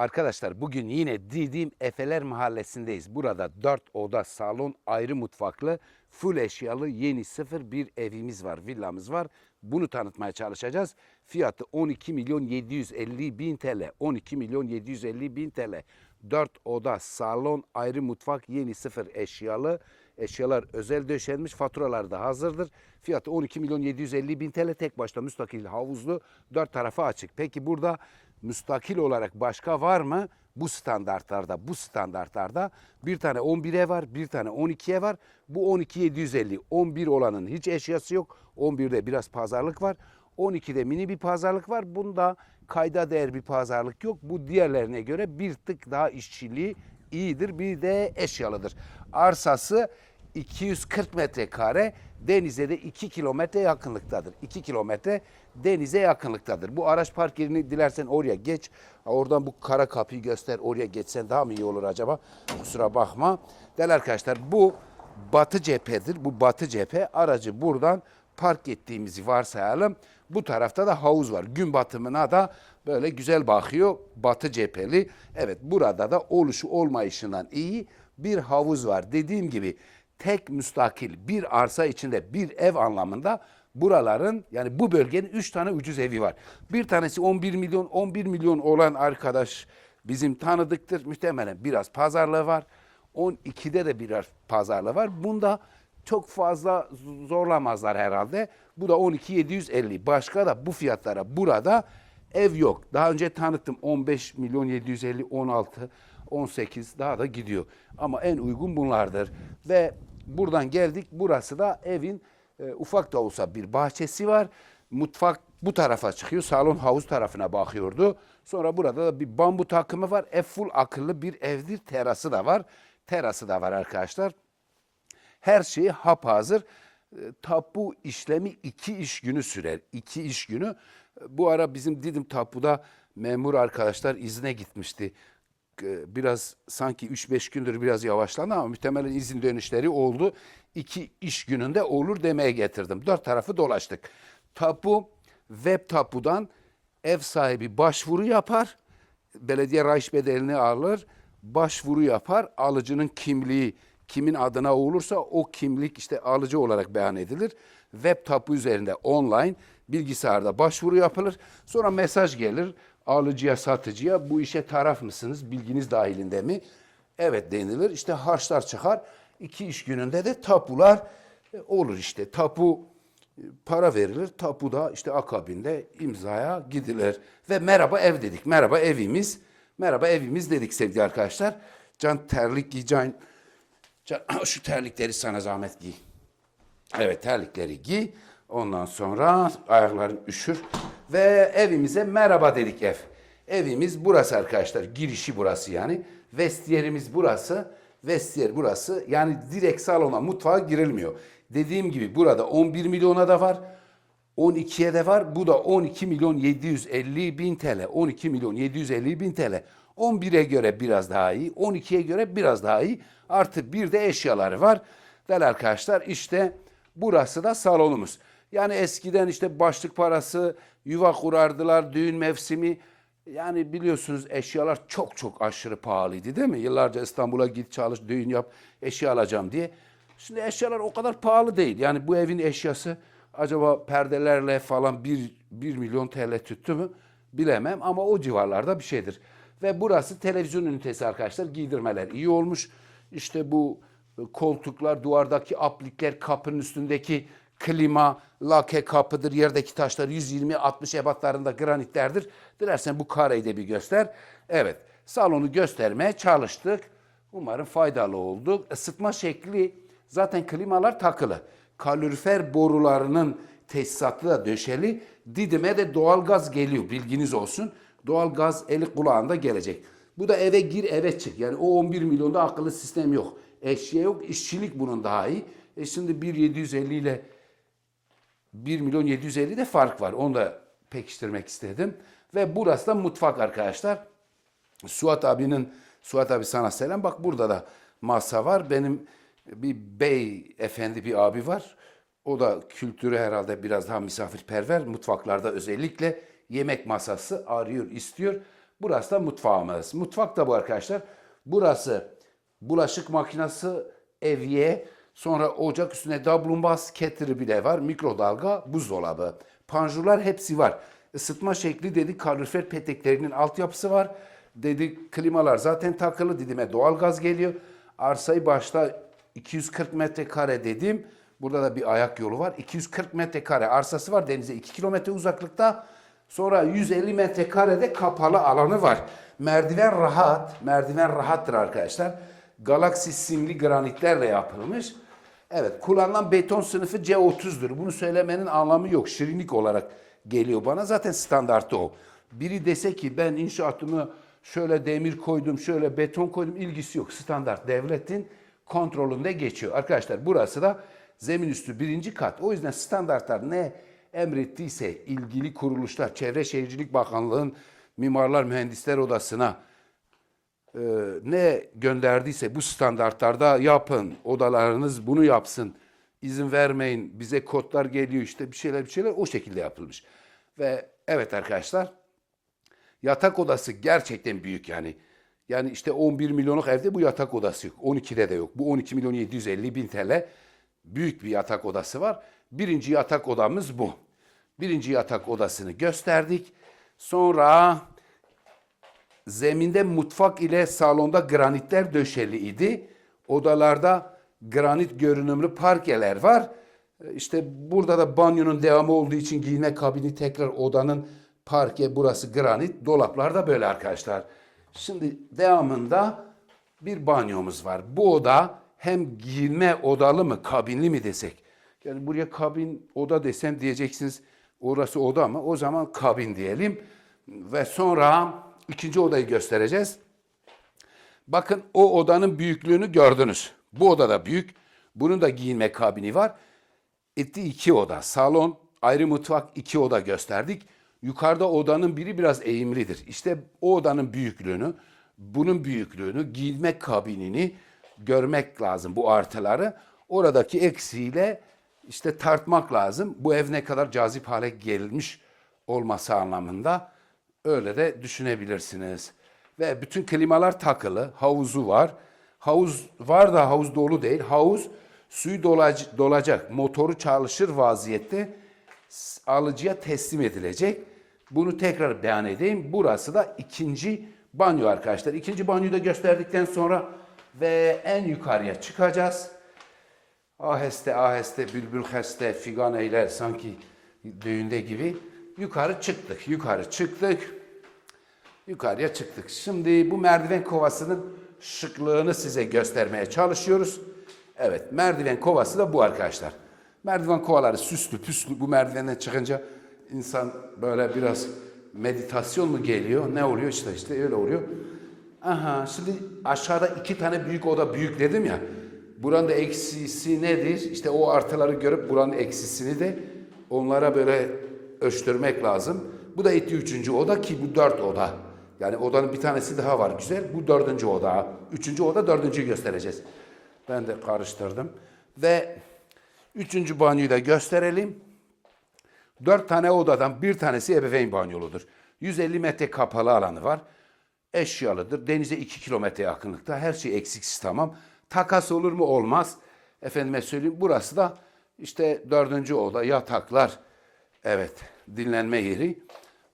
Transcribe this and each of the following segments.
Arkadaşlar bugün yine Didim Efeler Mahallesi'ndeyiz. Burada 4 oda, salon, ayrı mutfaklı, full eşyalı yeni sıfır bir evimiz var, villamız var. Bunu tanıtmaya çalışacağız. Fiyatı 12 milyon 750 bin TL. 12 milyon 750 bin TL. 4 oda, salon, ayrı mutfak, yeni sıfır eşyalı. Eşyalar özel döşenmiş, faturalar da hazırdır. Fiyatı 12 milyon 750 bin TL. Tek başta müstakil havuzlu, dört tarafa açık. Peki burada müstakil olarak başka var mı? Bu standartlarda, bu standartlarda bir tane 11'e var, bir tane 12'ye var. Bu 12 750. 11 olanın hiç eşyası yok. 11'de biraz pazarlık var. 12'de mini bir pazarlık var. Bunda kayda değer bir pazarlık yok. Bu diğerlerine göre bir tık daha işçiliği iyidir. Bir de eşyalıdır. Arsası 240 metrekare denize de 2 kilometre yakınlıktadır. 2 kilometre denize yakınlıktadır. Bu araç park yerini dilersen oraya geç. Oradan bu kara kapıyı göster. Oraya geçsen daha mı iyi olur acaba? Kusura bakma. Değerli arkadaşlar bu batı cephedir. Bu batı cephe aracı buradan park ettiğimizi varsayalım. Bu tarafta da havuz var. Gün batımına da böyle güzel bakıyor. Batı cepheli. Evet burada da oluşu olmayışından iyi bir havuz var. Dediğim gibi tek müstakil bir arsa içinde bir ev anlamında buraların yani bu bölgenin 3 tane ucuz evi var. Bir tanesi 11 milyon 11 milyon olan arkadaş bizim tanıdıktır. Muhtemelen biraz pazarlığı var. 12'de de biraz pazarlığı var. Bunda çok fazla zorlamazlar herhalde. Bu da 12.750. Başka da bu fiyatlara burada ev yok. Daha önce tanıttım 15 milyon 750, 16, 18 daha da gidiyor. Ama en uygun bunlardır. Ve buradan geldik. Burası da evin e, ufak da olsa bir bahçesi var. Mutfak bu tarafa çıkıyor. Salon havuz tarafına bakıyordu. Sonra burada da bir bambu takımı var. Ev full akıllı bir evdir. Terası da var. Terası da var arkadaşlar. Her şeyi hap hazır. E, Tapu işlemi iki iş günü sürer. İki iş günü. E, Bu ara bizim Didim Tapu'da memur arkadaşlar izne gitmişti. E, Biraz sanki 3-5 gündür biraz yavaşlandı ama muhtemelen izin dönüşleri oldu. İki iş gününde olur demeye getirdim. Dört tarafı dolaştık. Tapu web tapudan ev sahibi başvuru yapar. Belediye raiş bedelini alır. Başvuru yapar. Alıcının kimliği kimin adına olursa o kimlik işte alıcı olarak beyan edilir. Web tapu üzerinde online bilgisayarda başvuru yapılır. Sonra mesaj gelir alıcıya satıcıya bu işe taraf mısınız bilginiz dahilinde mi? Evet denilir işte harçlar çıkar. İki iş gününde de tapular e, olur işte. Tapu e, para verilir. Tapuda işte akabinde imzaya gidilir. Ve merhaba ev dedik. Merhaba evimiz. Merhaba evimiz dedik sevgili arkadaşlar. Can terlik giy, can, can şu terlikleri sana zahmet giy. Evet terlikleri giy. Ondan sonra ayakların üşür. Ve evimize merhaba dedik ev. Evimiz burası arkadaşlar. Girişi burası yani. Vestiyerimiz burası. Vestiyer burası. Yani direkt salona mutfağa girilmiyor. Dediğim gibi burada 11 milyona da var. 12'ye de var. Bu da 12 milyon 750 bin TL. 12 milyon 750 bin TL. 11'e göre biraz daha iyi. 12'ye göre biraz daha iyi. Artı bir de eşyaları var. Değerli arkadaşlar işte burası da salonumuz. Yani eskiden işte başlık parası, yuva kurardılar, düğün mevsimi. Yani biliyorsunuz eşyalar çok çok aşırı pahalıydı değil mi? Yıllarca İstanbul'a git çalış, düğün yap, eşya alacağım diye. Şimdi eşyalar o kadar pahalı değil. Yani bu evin eşyası acaba perdelerle falan 1, 1 milyon TL tuttu mu bilemem ama o civarlarda bir şeydir. Ve burası televizyon ünitesi arkadaşlar. Giydirmeler iyi olmuş. İşte bu koltuklar, duvardaki aplikler, kapının üstündeki klima, lake kapıdır, yerdeki taşlar 120-60 ebatlarında granitlerdir. Dilersen bu kareyi de bir göster. Evet, salonu göstermeye çalıştık. Umarım faydalı oldu. Isıtma şekli zaten klimalar takılı. Kalorifer borularının tesisatı da döşeli. Didim'e de doğalgaz geliyor bilginiz olsun. Doğalgaz eli kulağında gelecek. Bu da eve gir eve çık. Yani o 11 milyonda akıllı sistem yok. Eşya yok, işçilik bunun daha iyi. E şimdi 1.750 ile 1 milyon 750 de fark var. Onu da pekiştirmek istedim. Ve burası da mutfak arkadaşlar. Suat abinin, Suat abi sana selam. Bak burada da masa var. Benim bir bey efendi bir abi var. O da kültürü herhalde biraz daha misafirperver. Mutfaklarda özellikle yemek masası arıyor, istiyor. Burası da mutfağımız. Mutfak da bu arkadaşlar. Burası bulaşık makinesi, evye, sonra ocak üstüne dablumbaz, ketiri bile var, mikrodalga, buzdolabı. Panjurlar hepsi var. Isıtma şekli dedik kalorifer peteklerinin altyapısı var. Dedik klimalar zaten takılı didime doğalgaz geliyor. Arsayı başta 240 metrekare dedim. Burada da bir ayak yolu var. 240 metrekare arsası var denize 2 kilometre uzaklıkta. Sonra 150 metrekarede kapalı alanı var. Merdiven rahat, merdiven rahattır arkadaşlar. Galaxy simli granitlerle yapılmış. Evet, kullanılan beton sınıfı C30'dur. Bunu söylemenin anlamı yok. Şirinlik olarak geliyor bana. Zaten standartı o. Biri dese ki ben inşaatımı şöyle demir koydum, şöyle beton koydum ilgisi yok. Standart devletin kontrolünde geçiyor. Arkadaşlar burası da zemin üstü birinci kat. O yüzden standartlar ne emrettiyse ilgili kuruluşlar, Çevre Şehircilik Bakanlığı'nın Mimarlar Mühendisler Odası'na e, ne gönderdiyse bu standartlarda yapın, odalarınız bunu yapsın, izin vermeyin, bize kodlar geliyor işte bir şeyler bir şeyler o şekilde yapılmış. Ve evet arkadaşlar yatak odası gerçekten büyük yani. Yani işte 11 milyonluk evde bu yatak odası yok. 12'de de yok. Bu 12 milyon 750 bin TL büyük bir yatak odası var. Birinci yatak odamız bu. Birinci yatak odasını gösterdik. Sonra zeminde mutfak ile salonda granitler döşeli idi. Odalarda granit görünümlü parkeler var. E, İşte burada da banyonun devamı olduğu için giyinme kabini tekrar odanın parke burası granit. Dolaplar da böyle arkadaşlar. Şimdi devamında bir banyomuz var. Bu oda hem giyinme odalı mı kabinli mi desek. Yani buraya kabin oda desem diyeceksiniz orası oda mı? O zaman kabin diyelim. Ve sonra ikinci odayı göstereceğiz. Bakın o odanın büyüklüğünü gördünüz. Bu oda da büyük. Bunun da giyinme kabini var. Etti iki oda. Salon, ayrı mutfak iki oda gösterdik. Yukarıda odanın biri biraz eğimlidir. İşte o odanın büyüklüğünü, bunun büyüklüğünü, giyinme kabinini görmek lazım bu artıları. Oradaki eksiğiyle işte tartmak lazım. Bu ev ne kadar cazip hale gelmiş olması anlamında öyle de düşünebilirsiniz. Ve bütün klimalar takılı, havuzu var. Havuz var da havuz dolu değil. Havuz suyu dolac- dolacak, motoru çalışır vaziyette alıcıya teslim edilecek. Bunu tekrar beyan edeyim. Burası da ikinci banyo arkadaşlar. İkinci banyoyu da gösterdikten sonra ve en yukarıya çıkacağız. Aheste aheste bülbül heste figan eyler sanki düğünde gibi. Yukarı çıktık, yukarı çıktık. Yukarıya çıktık. Şimdi bu merdiven kovasının şıklığını size göstermeye çalışıyoruz. Evet, merdiven kovası da bu arkadaşlar. Merdiven kovaları süslü püslü. Bu merdivenden çıkınca insan böyle biraz meditasyon mu geliyor? Ne oluyor işte işte öyle oluyor. Aha, şimdi aşağıda iki tane büyük oda büyük dedim ya. Buranın da eksisi nedir? İşte o artıları görüp buranın eksisini de onlara böyle ölçtürmek lazım. Bu da etti üçüncü oda ki bu dört oda. Yani odanın bir tanesi daha var güzel. Bu dördüncü oda. Üçüncü oda dördüncüyü göstereceğiz. Ben de karıştırdım. Ve üçüncü banyoyu da gösterelim. Dört tane odadan bir tanesi ebeveyn banyoludur. 150 metre kapalı alanı var. Eşyalıdır. Denize 2 kilometre yakınlıkta. Her şey eksiksiz tamam. Takas olur mu? Olmaz. Efendime söyleyeyim burası da işte dördüncü oda yataklar. Evet dinlenme yeri.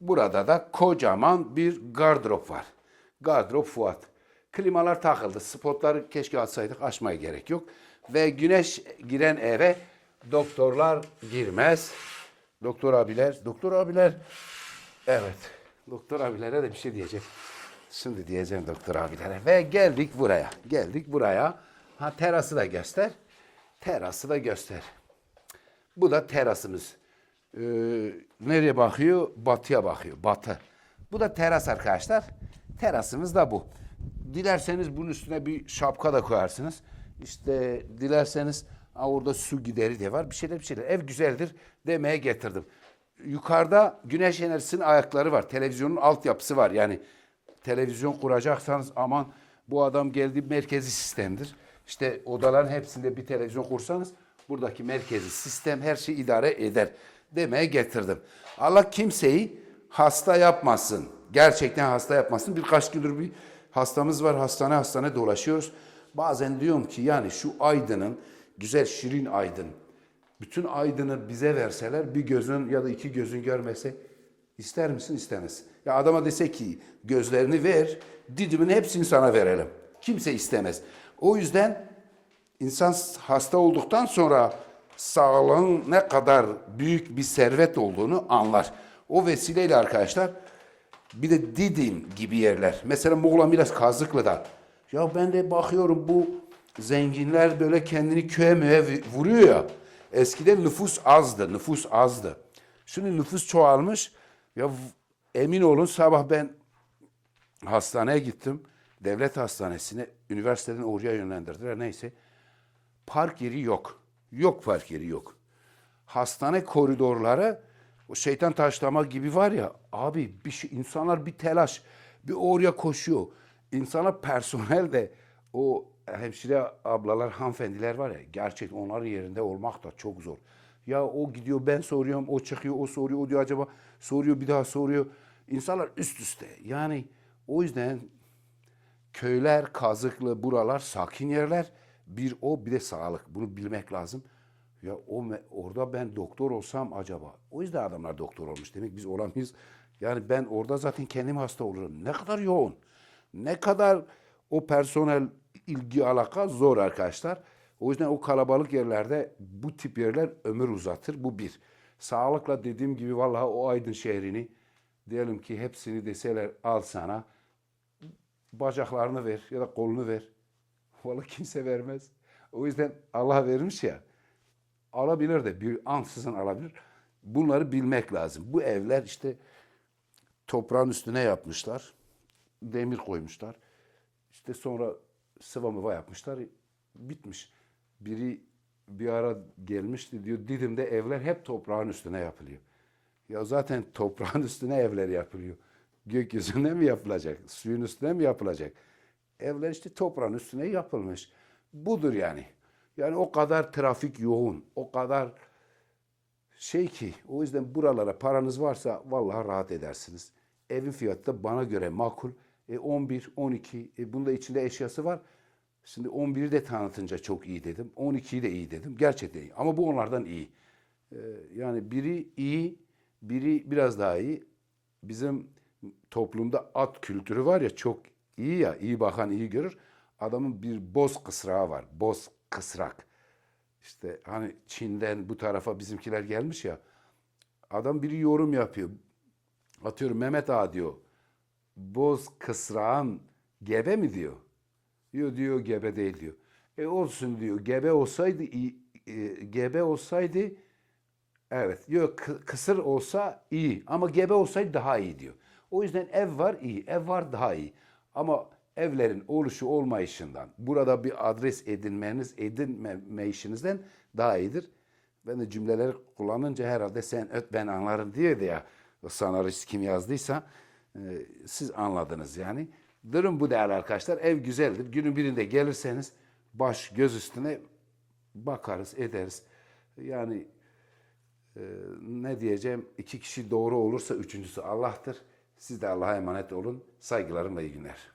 Burada da kocaman bir gardırop var. Gardırop Fuat. Klimalar takıldı. Spotları keşke açsaydık açmaya gerek yok. Ve güneş giren eve doktorlar girmez. Doktor abiler, doktor abiler. Evet. Doktor abilere de bir şey diyeceğim. Şimdi diyeceğim doktor abilere. Ve geldik buraya. Geldik buraya. Ha terası da göster. Terası da göster. Bu da terasımız. Ee, nereye bakıyor? Batıya bakıyor. Batı. Bu da teras arkadaşlar. Terasımız da bu. Dilerseniz bunun üstüne bir şapka da koyarsınız. İşte dilerseniz ha, orada su gideri de var. Bir şeyler bir şeyler. Ev güzeldir demeye getirdim. Yukarıda güneş enerjisinin ayakları var. Televizyonun altyapısı var. Yani televizyon kuracaksanız aman bu adam geldi merkezi sistemdir. İşte odaların hepsinde bir televizyon kursanız buradaki merkezi sistem her şeyi idare eder demeye getirdim. Allah kimseyi hasta yapmasın. Gerçekten hasta yapmasın. Birkaç gündür bir hastamız var. Hastane hastane dolaşıyoruz. Bazen diyorum ki yani şu aydının, güzel şirin aydın, bütün aydını bize verseler bir gözün ya da iki gözün görmese ister misin istemez. Ya adama dese ki gözlerini ver, didimin hepsini sana verelim. Kimse istemez. O yüzden insan hasta olduktan sonra sağlığın ne kadar büyük bir servet olduğunu anlar. O vesileyle arkadaşlar bir de Didim gibi yerler. Mesela Muğla Milas Kazıklı'da. Ya ben de bakıyorum bu zenginler böyle kendini köye möye vuruyor ya. Eskiden nüfus azdı, nüfus azdı. Şimdi nüfus çoğalmış. Ya emin olun sabah ben hastaneye gittim. Devlet hastanesine, üniversiteden oraya yönlendirdiler neyse. Park yeri yok. Yok park yeri yok. Hastane koridorları o şeytan taşlama gibi var ya abi bir şey, insanlar bir telaş bir oraya koşuyor. İnsanlar personel de o hemşire ablalar hanımefendiler var ya gerçek onların yerinde olmak da çok zor. Ya o gidiyor ben soruyorum o çıkıyor o soruyor o diyor acaba soruyor bir daha soruyor. İnsanlar üst üste yani o yüzden köyler, kazıklı buralar sakin yerler. Bir o bir de sağlık. Bunu bilmek lazım. Ya o orada ben doktor olsam acaba. O yüzden adamlar doktor olmuş. Demek biz olamayız. Yani ben orada zaten kendim hasta olurum. Ne kadar yoğun. Ne kadar o personel ilgi alaka zor arkadaşlar. O yüzden o kalabalık yerlerde bu tip yerler ömür uzatır. Bu bir. Sağlıkla dediğim gibi vallahi o Aydın şehrini diyelim ki hepsini deseler al sana bacaklarını ver ya da kolunu ver. Vallahi kimse vermez. O yüzden Allah vermiş ya. Alabilir de bir ansızın alabilir. Bunları bilmek lazım. Bu evler işte toprağın üstüne yapmışlar. Demir koymuşlar. İşte sonra sıva mıva yapmışlar. Bitmiş. Biri bir ara gelmişti diyor Didim'de evler hep toprağın üstüne yapılıyor. Ya zaten toprağın üstüne evler yapılıyor. Gökyüzüne mi yapılacak? Suyun üstüne mi yapılacak? Evler işte toprağın üstüne yapılmış. Budur yani. Yani o kadar trafik yoğun, o kadar şey ki o yüzden buralara paranız varsa vallahi rahat edersiniz. Evin fiyatı da bana göre makul. E 11, 12, e bunda içinde eşyası var. Şimdi 11'i de tanıtınca çok iyi dedim. 12'yi de iyi dedim. Gerçekten iyi. Ama bu onlardan iyi. Ee, yani biri iyi, biri biraz daha iyi. Bizim toplumda at kültürü var ya çok iyi ya, iyi bakan iyi görür. Adamın bir boz kısrağı var. Boz kısrak. İşte hani Çin'den bu tarafa bizimkiler gelmiş ya. Adam biri yorum yapıyor. Atıyorum Mehmet Ağa diyor. Boz kısrağın gebe mi diyor. Diyor diyor gebe değil diyor. E olsun diyor. Gebe olsaydı iyi, e, gebe olsaydı evet diyor kı- kısır olsa iyi ama gebe olsaydı daha iyi diyor. O yüzden ev var iyi, ev var daha iyi. Ama evlerin oluşu olmayışından burada bir adres edinmeniz edinmeyişinizden daha iyidir. Ben de cümleleri kullanınca herhalde sen öt ben anlarım diyor ya o senarist kim yazdıysa e, siz anladınız yani. Durum bu değerli arkadaşlar. Ev güzeldir. Günün birinde gelirseniz baş göz üstüne bakarız ederiz. Yani e, ne diyeceğim iki kişi doğru olursa üçüncüsü Allah'tır. Siz de Allah'a emanet olun. Saygılarımla iyi günler.